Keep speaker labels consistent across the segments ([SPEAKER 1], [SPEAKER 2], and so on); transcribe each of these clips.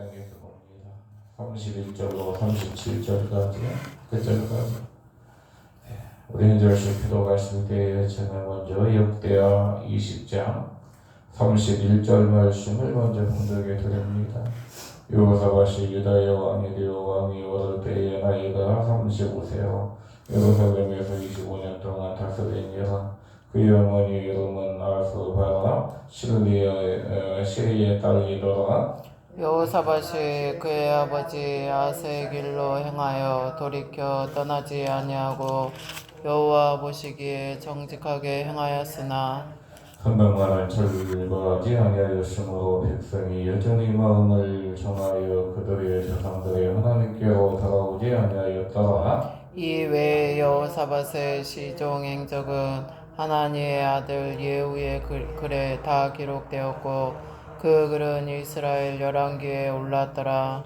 [SPEAKER 1] 4장에서 봅니다. 31절로 37절까지 끝절까지 네. 우리 한 절씩 기도하실 때에 저는 먼저 역대하 20장 31절 말씀을 먼저 분들게 드립니다. 요사바시 유다의 왕이 되어 왕이 오를 때에 나이가 35세요. 예루살렘에서 25년 동안 다스리니라. 그의 어머니 이름은 아스바라 실리의 시리의 딸이더라.
[SPEAKER 2] 여호사밧이 그의 아버지 아세의 길로 행하여 돌이켜 떠나지 아니하고 여호와 보시기에 정직하게 행하였으나
[SPEAKER 1] 선당만한 절과하지 아니하였으므로 백성이 여전히 마음을 정하여 그들의 조상들의 하나님께로 돌아오지 아니하였더라.
[SPEAKER 2] 이 외에 여호사밧의 시종 행적은 하나니의 아들 예후의 글- 글에 다 기록되었고 그 글은 이스라엘 열왕기에 올랐더라.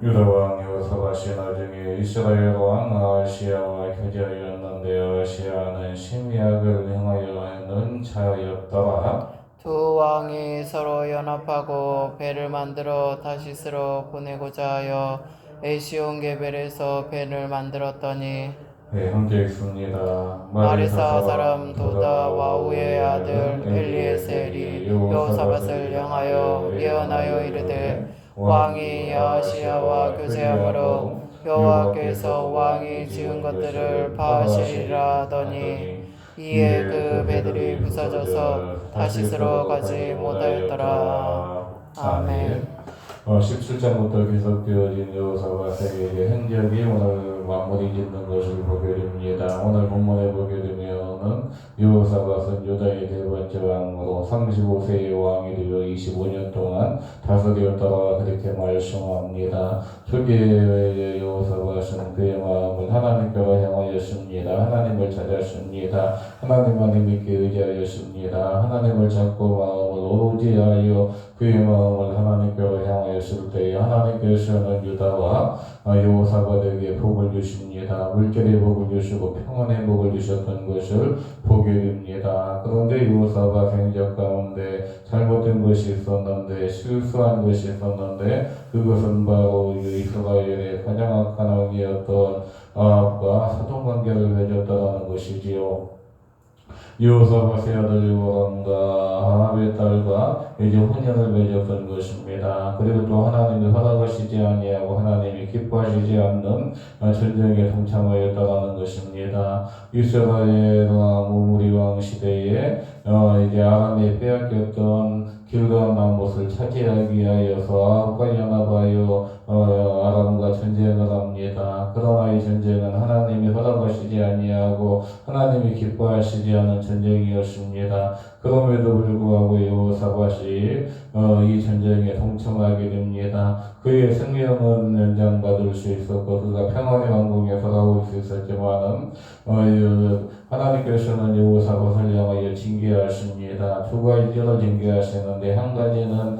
[SPEAKER 1] 유다 왕 여호사밧이 나중에 이스라엘 왕 아시아와 교제하였는데 아시아는 심리학을 행하여 하는 자였더라.
[SPEAKER 2] 두 왕이 서로 연합하고 배를 만들어 다시스로 보내고자 하여 에시온 게벨에서 배를 만들었더니
[SPEAKER 1] 네, 함께 읽습니다.
[SPEAKER 2] 마리사 사람 도다 와우의 아들 엘리에셀이 여호사밧을 향하여 예언하여 이르되 왕이 아시아와 교제함으로 여호와께서 왕이 지은 것들을 파하시리라 하더니 이에 그 배들이 부서져서 다시스로 가지 못하였더라. 아멘.
[SPEAKER 1] 어, 17장부터 계속되어진 여호사밧의 이제 행적이 오늘 마무리 짓는 것을 됩니다. 오늘 본문에 보게 되면은 여호사밧은 유다의 네 번째 왕으로 35세의 왕이 되어 25년 동안 다스렸더라 그렇게 말씀합니다. 초기의 여호사밧은 그의 마음을 하나님께로 향하였습니다. 하나님을 찾았습니다. 하나님만을 믿게 의지하였습니다. 하나님을 잡고 마음을 오로지 하여 그의 마음을 하나님께로 향하였을 때에 하나님께서는 유다와 여호사밧에게 복을 주십니다. 물결의 복을 주시고 평안의 복을 주셨던 것을 보게 됩니다. 그런데 여호사밧 행적 가운데 잘못된 것이 있었는데 실수한 것이 있었는데 그것은 바로 이 이스라엘의 가장 악한 왕이었던 아합과 사돈 관계를 맺었다는 것이지요. 여호사밧의 아들 요람과 아합의 딸과 이제 혼연을 맺었던 것입니다. 그리고 또 하나님이 허락하시지 아니하고 하나님이 기뻐하시지 않는 전쟁에 동참하였다라는 것입니다. 이스라엘 왕 우무리 왕 시대에 어, 이제 아람에 빼앗겼던 길가한 나못을 차지하기 위하여서 아합과 연합하여 어, 아람과 전쟁을 합니다. 그러나 이 전쟁은 하나님이 허락하시지 아니하고 하나님이 기뻐하시지 않은 전쟁이었습니다. 그럼에도 불구하고 여호사밧이 어, 이 전쟁에 동참하게 됩니다. 그의 생명은 연장받을 수 있었고 그가 평안의 왕국에 돌아올 수 있었지만은 어, 이, 하나님께서는 여호사밧을 향하여 징계하십니다. 두 가지로 징계하시는데 한 가지는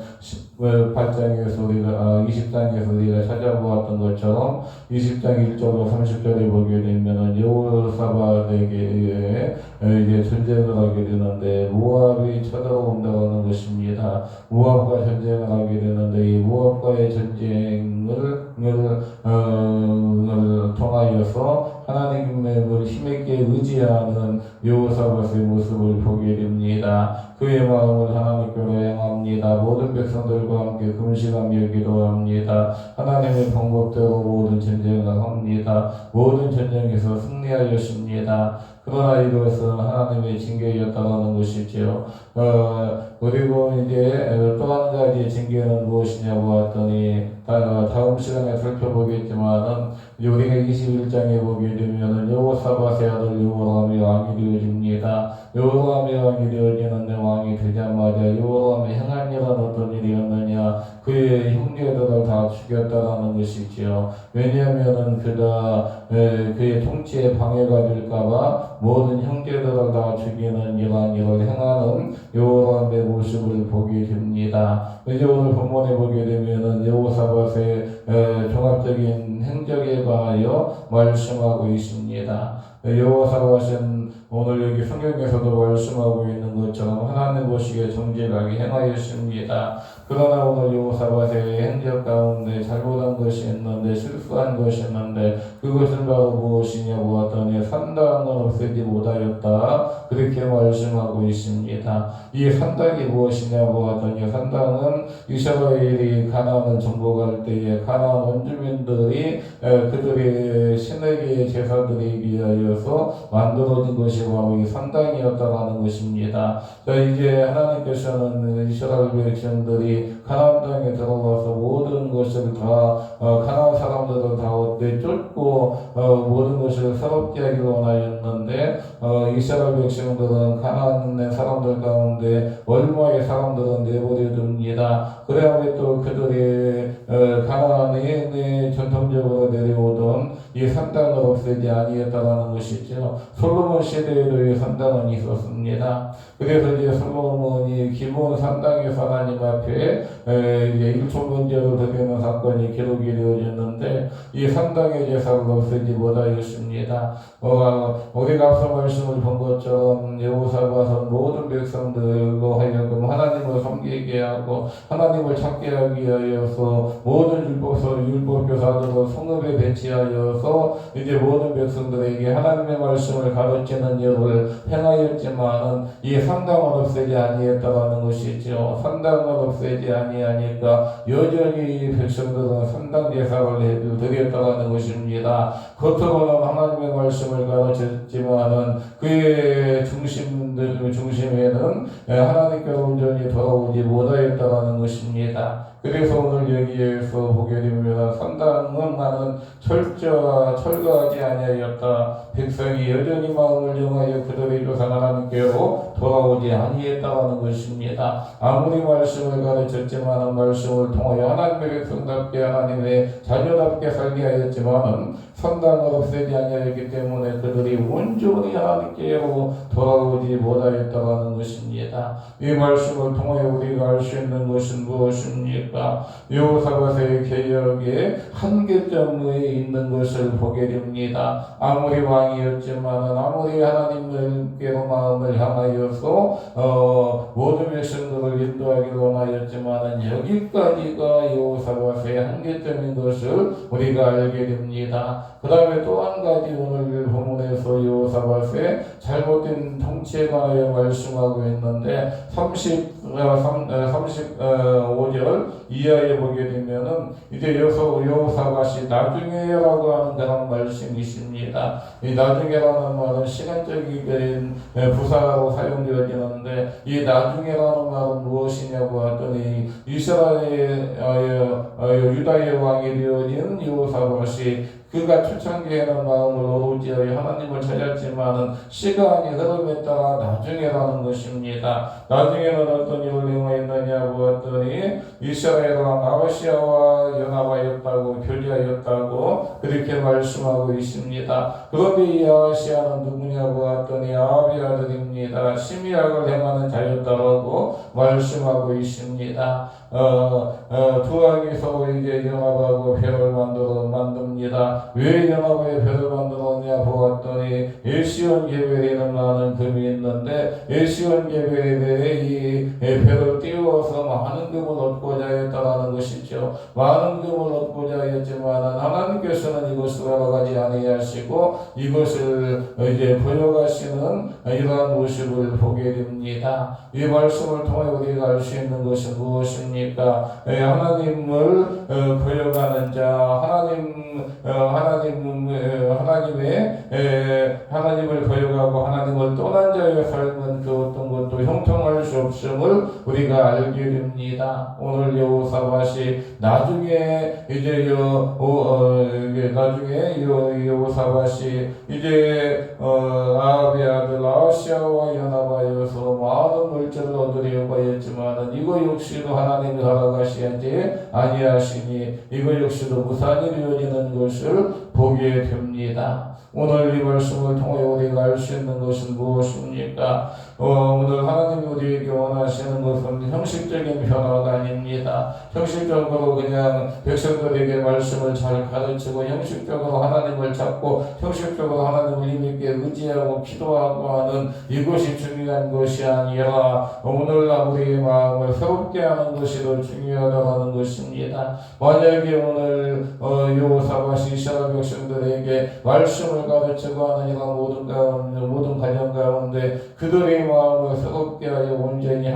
[SPEAKER 1] 18장에서 우리가 아, 20장에서 우리가 찾아보았던 것처럼 20장 1절로 30절에 보게 되면은 여호사밧에게 의해 어, 이제 전쟁을 하게 되는데 모압이 쳐들어온다는 것입니다. 모압과 전쟁을 하게 되는데 이 모압과의 전쟁을 을, 어, 을 통하여서 하나님의 힘있게 의지하는 여호사밧의 모습을 보게 됩니다. 그의 마음을 하나님께로 향합니다. 모든 백성들과 함께 금식하며 기도합니다. 하나님의 방법대로 모든 전쟁을 합니다. 모든 전쟁에서 승리하였습니다. 그러나 이것은 하나님의 징계였다는 것이지요. 어, 그리고 이제 또 한 가지 징계는 무엇이냐고 했더니 다- 다음 시간에 살펴보겠지만은 우리가 21장에 보게 되면은 여호사밧의 아들 여호람이 왕이 되어집니다. 여호람이 왕이 되어지는데 왕이 되자마자 여호람이 행한 일은 어떤 일이었느냐 그의 형제들을 다 죽였다라는 것이지요. 왜냐하면은 그가 에, 그의 통치에 방해가 될까봐 모든 형제들을 다 죽이는 이러한 일을 행하는 여호람의 모습을 보게 됩니다. 이제 오늘 본문에 보게 되면은 여호사밧의 에, 종합적인 행적에 관하여 말씀하고 있습니다. 하신 오늘 여기 성경에서도 말씀하고 있는 것처럼 하나님 보시기에 정직하게 행하였습니다. 그러나 오늘 여호사밧의 행적 가운데 잘못한 것이 있는데 실수한 것이 있는데 그것은 바로 무엇이냐 보았더니 산당은 없애지 못하였다 그렇게 말씀하고 있습니다. 이 산당이 무엇이냐 보았더니 산당은 이스라엘이 가나안을 정복할 때에 가나안 원주민들이 에, 그들의 신에게 제사 드리기 위하여서 만들어진 것이 바로 이 산당이었다라는 것입니다. 자 이제 하나님께서는 이스라엘 백성들이 가나안 땅에 들어가서 모든 것을 다 어, 가나안 사람들을 다 내쫓고 어, 모든 것을 새롭게 하기를 원하였는데 어, 이스라엘 백성들은 가나안의 사람들 가운데 얼마의 사람들은 내버려 둡니다. 그래야 또 그들이 어, 가나안에 네, 전통적으로 내려오던 이 산당을 없애지 아니했다라는 것이죠. 솔로몬 시대에도 이 산당은 있었습니다. 그래서 이제 솔로몬이 기본 산당에서 하나님 앞에 에, 이제 일촌 문제로 드리는 사건이 기록이 되어졌는데 이 산당의 제사를 없애지 못하였습니다. 어, 우리가 앞서 말씀을 본 것처럼 여호사밧은 모든 백성들로 하여금 하나님을 섬기게 하고 하나님을 찾게 하기 위하여서 모든 율법서 율법 교사들을 성읍에 배치하여서 이제 모든 백성들에게 하나님의 말씀을 가르치는 일을 행하였지만은 이 산당을 없애지 아니했다라는 것이죠. 산당을 없애지 아니하니까 여전히 백성들은 산당 제사를 드렸다라는 것입니다. 겉으로는 하나님의 말씀을 가르쳤지만은 그의 중심들 중심에는 하나님께로 온전히 돌아오지 못하였다라는 것입니다. 그래서 오늘 여기에서 보게 되면 산당은 나는 철저하 철거하지 아니하였다. 백성이 여전히 마음을 정하여 그들의 조상 하나님께로 돌아오지 아니했다는 것입니다. 아무리 말씀을 가르쳤지만 말씀을 통하여 하나님의 백성답게 하나님의 자녀답게 살게 하였지만은 산당을 없애지 아니하였기 때문에 그들이 온전히 하나님께로 돌아오지 못하였다는 것입니다. 이 말씀을 통하여 우리가 알 수 있는 것은 무엇입니까? 여호사밧의 개혁의 한계점에 있는 것을 보게 됩니다. 아무리 왕이었지만 아무리 하나님께로 마음을 향하여서 어, 모든 백성들을 인도하기를 원하였지만 여기까지가 여호사밧의 한계점인 것을 우리가 알게 됩니다. 그 다음에 또 한 가지 오늘 본문에서 여호사밧의 잘못된 통치에 관하여 말씀하고 있는데 30, 어, 3, 어, 35절 이하에 보게 되면은 이제 여서 여호사밧이 나중에라고 하는 그런 말씀이 있습니다. 이 나중에라는 말은 시간적인 에, 부사로 사용되어지는데 이 나중에라는 말은 무엇이냐고 하더니 이스라엘 어, 어, 유다의 왕이 되어진 여호사밧이 그가 초창기에는 마음을 어우지하여 하나님을 찾았지만은 시간이 흐름에 따라 나중에라는 것입니다. 나중에는 어떤 일을 행하였느냐고 했더니 이스라엘 왕 아하시아와 연합하였다고 교제하였다고 그렇게 말씀하고 있습니다. 그런데 이 아하시아는 누구냐고 했더니 아합의 아들입니다. 심의학을 행하는 자였다라고 말씀하고 있습니다. 어, 어, 두 왕이 서로 이제 연합하고 배를 만들어 만듭니다. 왜 연합의 배를 만들었냐 보았더니 일시원 계별이는 많은 금이 있는데 일시원 계별에 대해 이 배를 띄워서 많은 금을 얻고자 했다라는 것이죠. 많은 금을 얻고자 했지만 하나님께서는 이것을 알아가지 아니하시고 이것을 이제 번역하시는 이러한 모습을 보게 됩니다. 이 말씀을 통해 우리가 알 수 있는 것은 무엇입니까? 예, 하나님을 어, 번역하는 자, 하나님 어, 하나님 어, 하나님의 에, 하나님을 거역하고 하나님을 떠난 자의 삶은 그 어떤 것도 형통할 수 없음을 우리가 알게 됩니다. 오늘 여호사밧이 나중에 이제 여 어, 어, 나중에 여 여호사밧이 이제 어, 아합의 아들 아시아와 연합하여서 많은 물질을 얻으려고 했지만은 이거 역시도 하나님이 허락하시지 아니하시니 이거 역시도 무산이 되어지는 것을 보게 됩니다. 오늘 이 말씀을 통해 우리가 알 수 있는 것은 무엇입니까? 어, 오늘 하나님 우리에게 원하시는 것은 형식적인 변화가 아닙니다. 형식적으로 그냥 백성들에게 말씀을 잘 가르치고 형식적으로 하나님을 찾고 형식적으로 하나님을 힘있게 의지하고 기도하고 하는 이것이 중요한 것이 아니라 오늘날 우리의 마음을 새롭게 하는 것이 더 중요하다는 것입니다. 만약에 오늘 어, 요사바시 이스라엘 백성들에게 말씀을 가르치고 하는 이런 모든 모든 가정 가운데 그들의 마음을 새롭게 하여 온전히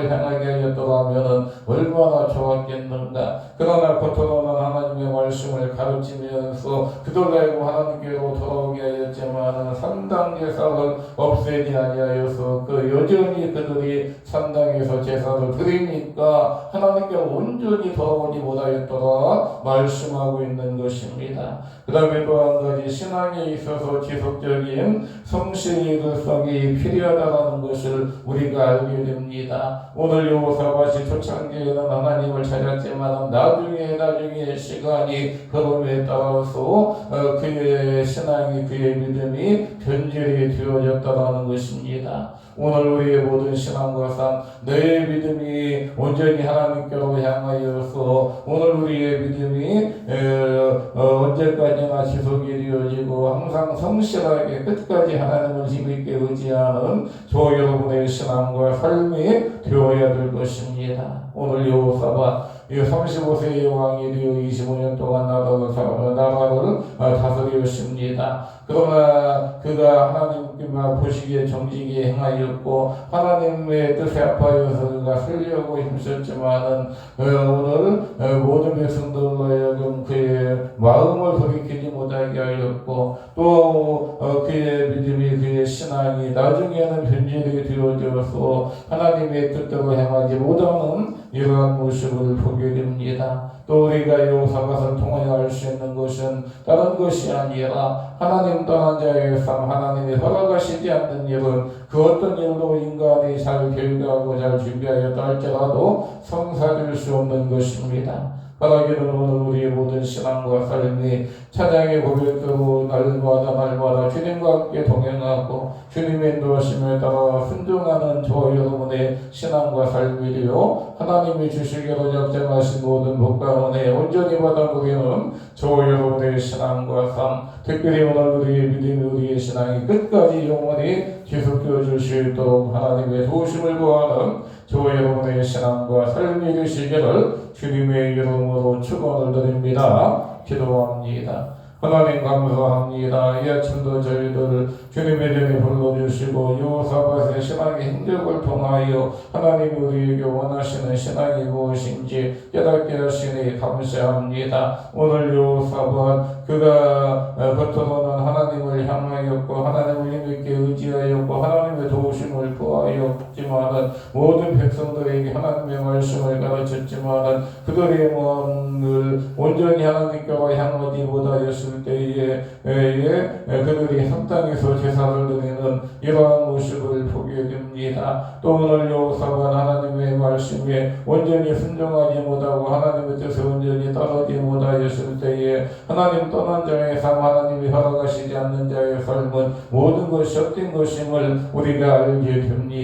[SPEAKER 1] 하나님께로 향하게 하였더라면은 얼마나 좋았겠는가. 그러나 겉으로는 하나님의 말씀을 가르치면서 그들 알고 하나님께로 돌아오게 하였지만 상당 제사를 없애지 아니하여서 그 여전히 그들이 상당에서 제사를 드리니까 하나님께 온전히 돌아오지 못하였더라 말씀하고 있는 것입니다. 그 다음에 또 한 가지 신앙에 있어서 지속적인 성실의 그성이 필요하다는 것을 우리가 알게 됩니다. 오늘 요사밭이 초창기에는 하나님을 찾았지만 나중에 나중에 시간이 흐름에 따라서 어, 그의 신앙이 그의 믿음이 변질이 되어졌다는 것입니다. 오늘 우리의 모든 신앙과 삶, 내 믿음이 온전히 하나님께로 향하여서 오늘 우리의 믿음이 에, 어, 언제까지나 지속이 되어지고 항상 성실하게 끝까지 하나님을 힘있게 의지하는 저 여러분의 신앙과 삶이 되어야 될 것입니다. 오늘 여호사바 이 35세의 왕이 되어 25년 동안 나라를, 사- 나라를 어, 다스렸습니다. 그러나 그가 하나님께만 보시기에 정직히 행하였고 하나님의 뜻에 아파여서 그가 살려고 힘썼지만은 어, 오늘 어, 모든 백성들로 그의 마음을 돌이키지 못하게 하였고 또 어, 그의 믿음이 그의 신앙이 나중에는 변질이 되어져서 하나 님의 뜻대로 행하지 못하는 이러한 모습을 보게 됩니다. 또 우리가 요사밭을 통하여 알 수 있는 것은 다른 것이 아니라 하나님 떠난 자의 삶, 하나님이 허락하시지 않는 일은 그 어떤 일도 인간이 잘 계획하고 잘 준비하였다 할지라도 성사될 수 없는 것입니다. 바라기는 오늘 우리의 모든 신앙과 삶이 찬양의 고백대로 날마다 날마다 주님과 함께 동행하고 주님의 인도하심에 따라 순종하는 저 여러분의 신앙과 삶이 되어 하나님이 주시기로 작정하신 모든 복과 은혜 온전히 받아 누리는 저 여러분의 신앙과 삶 특별히 오늘 우리의 믿음이 우리의 신앙이 끝까지 영원히 지속되어 줄수 있도록 하나님의 도우심을 구하는 저 여러분의 신앙과 삶이 되시기를 주님의 이름으로 축원을 드립니다. 기도합니다. 하나님 감사합니다. 이 아침도 저희들을 주님의 전에 불러주시고 요사밭의 신앙의 행적을 통하여 하나님이 우리에게 원하시는 신앙이 무엇인지 깨닫게 하시니 감사합니다. 오늘 요사밭 그가 어, 겉으로는 하나님을 향하였고 하나님을 힘있게 의지하였고 하나님의 도우심을 구하 였지만은 모든 백성들에게 하나님의 말씀을 가르쳤지만은 그들의 마음을 온전히 하나님께로 향하지 못하였을 때에 에, 에, 그들이 성당에서 제사를 드리는 이러한 모습을 보게 됩니다. 또 오늘 요사관 하나님의 말씀에 온전히 순종하지 못하고 하나님의 뜻에 온전히 따르지 못하였을 때에 하나님 떠난 자의 삶 하나님이 허락하시지 않는 자의 삶은 모든 것이 헛된 것임을 우리가 알게 됩니다.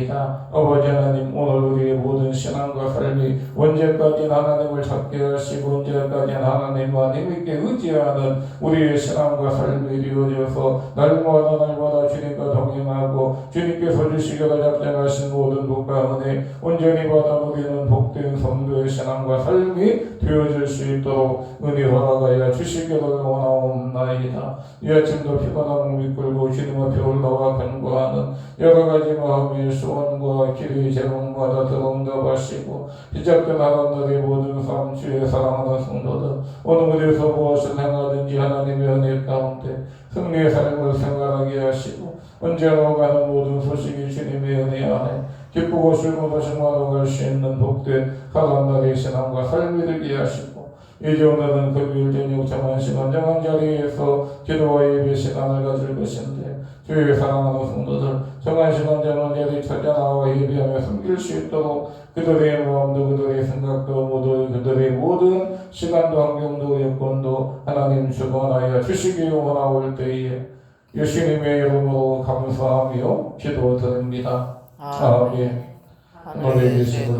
[SPEAKER 1] 아버지 하나님 오늘 우리의 모든 신앙과 삶이 언제까지 하나님을 찾게 하시고 언제까지 하나님만 힘있게 의지하는 우리의 신앙과 삶이 이루어져서 날마다 날마다 주님과 동행하고 주님께서 주시기로 작정하신 모든 복과 은혜 온전히 받아 누리는 복된 성도의 신앙과 삶이 되어질 수 있도록 은혜 허락하여 주시기를 원하옵 나이다. 이 아침도 피곤한 몸이 끌고 주님 앞에 올라와 간구하는 여러 가지 마음의 소원과 길의 제목마다 들응답하시고 시작된 하나님의 모든 삶 주의 사랑하는 성도들 어느 곳에서 무엇을 행하든지 하나님의 은혜 가운데 승리의 삶을 생활하게 하시고 언제나 가는 모든 소식이 주님의 은혜 안에 기쁘고 즐거운 승만으로 갈수 있는 복된 하나님의 신앙과 삶이 되게 하시고 이제 오늘은 금요일 저녁 정한 시간 정한 자리에서 기도와 예배 시간을 가질 것인데 주의 사랑하는 성도들 정한 시간 정한 자리 찾아 나와 예배하며 섬길 수 있도록 그들의 마음도 그들의 생각도 모두 그들의 모든 시간도 환경도 여건도 하나님 주관하여 주시기 원하올 때에 예수님의 이름으로 감사하며 기도드립니다. 아멘.
[SPEAKER 2] 하늘에 계신